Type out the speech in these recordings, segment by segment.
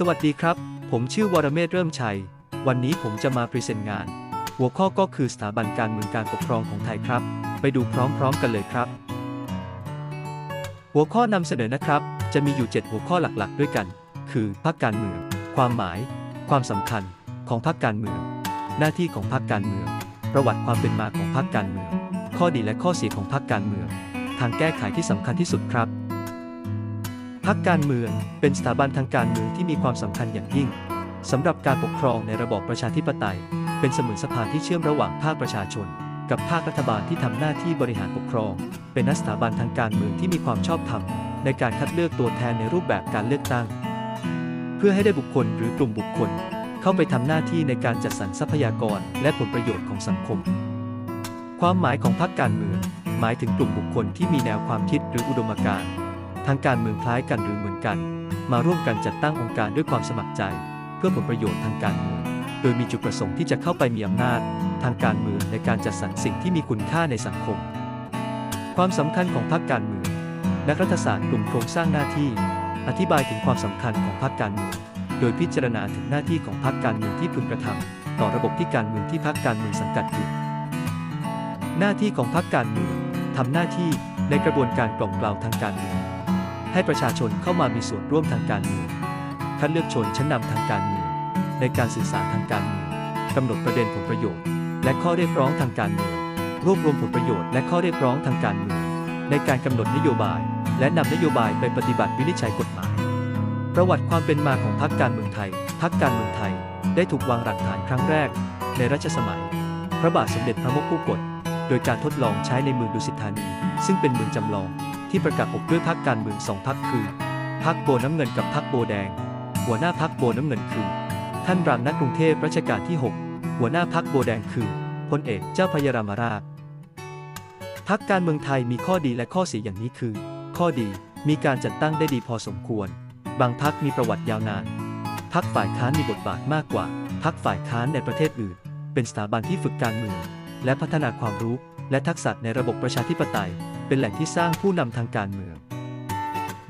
สวัสดีครับ ผมชื่อวรเมศเริ่มชัย วันนี้ผมจะมาพรีเซนต์งาน หัวข้อก็คือสถาบันการเมืองการปกครองของไทยครับ ไปดูพร้อมๆกันเลยครับ หัวข้อนำเสนอนะครับ จะมีอยู่ 7 หัวข้อหลักๆ ด้วยกัน คือพรรคการเมือง ความหมาย ความสำคัญของพรรคการเมือง หน้าที่ของพรรคการเมือง ประวัติความเป็นมาของพรรคการเมือง ข้อดีและข้อเสียของพรรคการเมือง ทางแก้ไขที่สำคัญที่สุดครับ พรรคการเมืองเป็นสถาบันทางการเมืองที่มีความสำคัญอย่างยิ่งสำหรับการปกครองในระบอบประชาธิปไตย เป็นเสมือนสะพานที่เชื่อมระหว่างภาคประชาชน กับภาครัฐบาลที่ทำหน้าที่บริหารปกครอง เป็นนักสถาบันทางการเมืองที่มีความชอบธรรมในการคัดเลือกตัวแทนในรูปแบบการเลือกตั้ง เพื่อให้ได้บุคคลหรือกลุ่มบุคคล เข้าไปทำหน้าที่ในการจัดสรรทรัพยากรและผลประโยชน์ของสังคม ความหมายของพรรคการเมือง หมายถึงกลุ่มบุคคลที่มีแนวความคิดหรืออุดมการณ์ ทางการเมืองคล้ายกันหรือเหมือนกัน มาร่วมกันจัดตั้งองค์การด้วยความสมัครใจ เพื่อผลประโยชน์ทางการเมือง โดยมีจุดประสงค์ที่จะเข้าไปมีอำนาจ ทางการเมืองในการจัดสรรสิ่งที่มีคุณค่าในสังคม ความสำคัญของพรรคการเมือง นักรัฐศาสตร์กลุ่มโครงสร้างหน้าที่ อธิบายถึงความสำคัญของพรรคการเมือง โดยพิจารณาถึงหน้าที่ของพรรคการเมืองที่พึงกระทำต่อระบบที่การเมืองที่พรรคการเมืองสังกัดอยู่หน้าที่ของพรรคการเมืองทำหน้าที่ในกระบวนการกล่อมเกล่าทางการเมือง ให้ประชาชนเข้ามามีส่วนร่วมทางการเมือง คัดเลือกชนชั้นนำทางการเมือง ในการสื่อสารทางการเมืองกำหนดประเด็นผลประโยชน์ และข้อเรียกร้องทางการเมือง รวบรวมผลประโยชน์และข้อเรียกร้องทางการเมือง ในการกำหนดนโยบาย และนำนโยบายไปปฏิบัติวินิจฉัยกฎหมาย ประวัติความเป็นมาของพรรคการเมืองไทย พรรคการเมืองไทย ได้ถูกวางหลักฐานครั้งแรก ในรัชสมัย พระบาทสมเด็จพระมงกุฎกฎโดยการทดลองใช้ในเมืองดุสิตธานี ซึ่งเป็นเมืองจำลอง ที่ประกาศอกด้วยพรรคการเมืองสองพรรคคือพรรคโบน้ำเงินกับพรรคโบแดง หัวหน้าพรรคโบน้ำเงินคือ ท่านรามนักกรุงเทพรัชกาลที่ 6 หัวหน้าพรรคโบแดงคือพลเอกเจ้าพยรามาราชพรรคการเมืองไทยมีข้อดีและข้อเสียอย่างนี้คือ ข้อดีมีการจัดตั้งได้ดีพอสมควร บางพรรคมีประวัติยาวนานพรรคฝ่ายค้านมีบทบาทมากกว่าพรรคฝ่ายค้านในประเทศอื่น เป็นสถาบันที่ฝึกการเมืองและพัฒนาความรู้และทักษะในระบบประชาธิปไตย เป็นแหล่งที่สร้างผู้นำทางการเมือง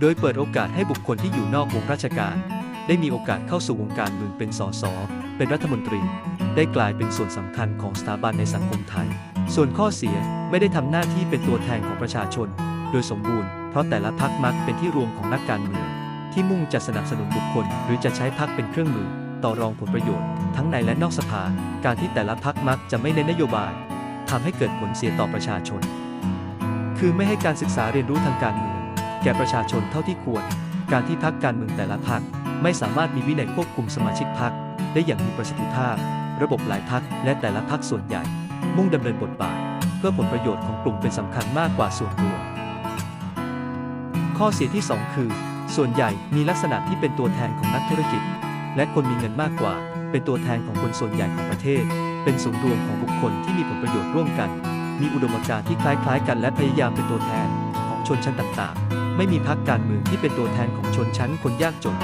โดยเปิดโอกาสให้บุคคลที่อยู่นอกวงราชการ ได้มีโอกาสเข้าสู่วงการเมืองเป็นสส เป็นรัฐมนตรี ได้กลายเป็นส่วนสำคัญของสถาบันในสังคมไทย ส่วนข้อเสียไม่ได้ทำหน้าที่เป็นตัวแทนของประชาชน โดยสมบูรณ์ เพราะแต่ละพรรคมักเป็นที่รวมของนักการเมือง ที่มุ่งจะสนับสนุนบุคคล หรือจะใช้พรรคเป็นเครื่องมือ ต่อรองผลประโยชน์ ทั้งในและนอกสภา การที่แต่ละพรรคมักจะไม่เน้นนโยบายทำให้เกิดผลเสียต่อประชาชน คือไม่ให้การศึกษาเรียนรู้ทางการเมืองแก่ประชาชนเท่าที่ควร การที่พรรคการเมืองแต่ละพรรคไม่สามารถมีวินัยควบคุมสมาชิกพรรคได้อย่างมีประสิทธิภาพ ระบบหลายพรรคและแต่ละพรรคส่วนใหญ่ มุ่งดำเนินบทบาท เพื่อผลประโยชน์ของกลุ่มเป็นสำคัญมากกว่าส่วนรวมข้อเสียที่ 2 คือ ส่วนใหญ่มีลักษณะที่เป็นตัวแทนของนักธุรกิจ และคนมีเงินมากกว่า เป็นตัวแทนของคนส่วนใหญ่ของประเทศ เป็นศูนย์รวมของบุคคลที่มีผลประโยชน์ร่วมกัน มีอุดมการณ์ที่คล้ายๆ กันและพยายามเป็นตัวแทนของชนชั้นต่างๆ ไม่มีพรรคการเมืองที่เป็นตัวแทนของชนชั้นคนยากจน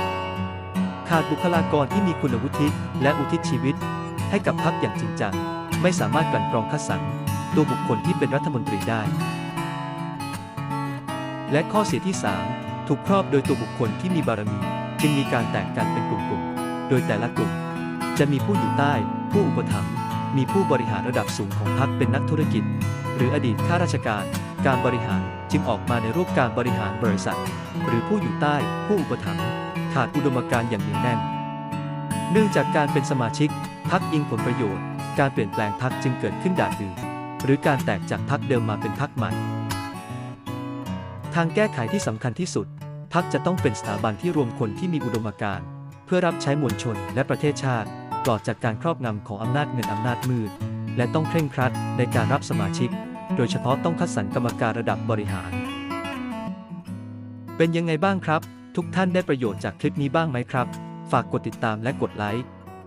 ขาดบุคลากรที่มีคุณวุฒิและอุทิศชีวิต ให้กับพรรคอย่างจริงจังไม่สามารถกลั่นกรองคัดสรรตัวบุคคลที่เป็นรัฐมนตรีได้ และข้อเสียที่ 3 ถูกครอบโดยตัวบุคคลที่มีบารมี จึงมีการแตกกันเป็นกลุ่มๆ โดยแต่ละกลุ่ม จะมีผู้อยู่ใต้ ผู้อุปถัมภ์ มีผู้บริหารระดับสูงของพรรคเป็นนักธุรกิจ หรืออดีตข้าราชการ การบริหารจึงออกมาในรูปการบริหารบริษัท หรือผู้อยู่ใต้ผู้อุปถัมภ์ขาดอุดมการณ์อย่างเหนียวแน่น เนื่องจากการเป็นสมาชิกพักอิงผลประโยชน์ การเปลี่ยนแปลงพักจึงเกิดขึ้นดาดดืนหรือการแตกจากพักเดิมมาเป็นพักใหม่ ทางแก้ไขที่สำคัญที่สุดพักจะต้องเป็นสถาบันที่รวมคนที่มีอุดมการณ์เพื่อรับใช้มวลชนและประเทศชาติ ปลอดจากการครอบงำของอำนาจเงินอำนาจมืด และต้องเคร่งครัดในการรับสมาชิก โดยเฉพาะต้องคัดสรรกรรมการระดับบริหาร เป็นยังไงบ้างครับ ทุกท่านได้ประโยชน์จากคลิปนี้บ้างไหมครับ ฝากกดติดตามและกดไลค์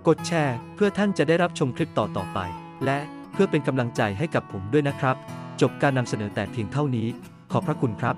กดแชร์ เพื่อท่านจะได้รับชมคลิปต่อๆไป และเพื่อเป็นกำลังใจให้กับผมด้วยนะครับ จบการนำเสนอแต่เพียงเท่านี้ ขอบพระคุณครับ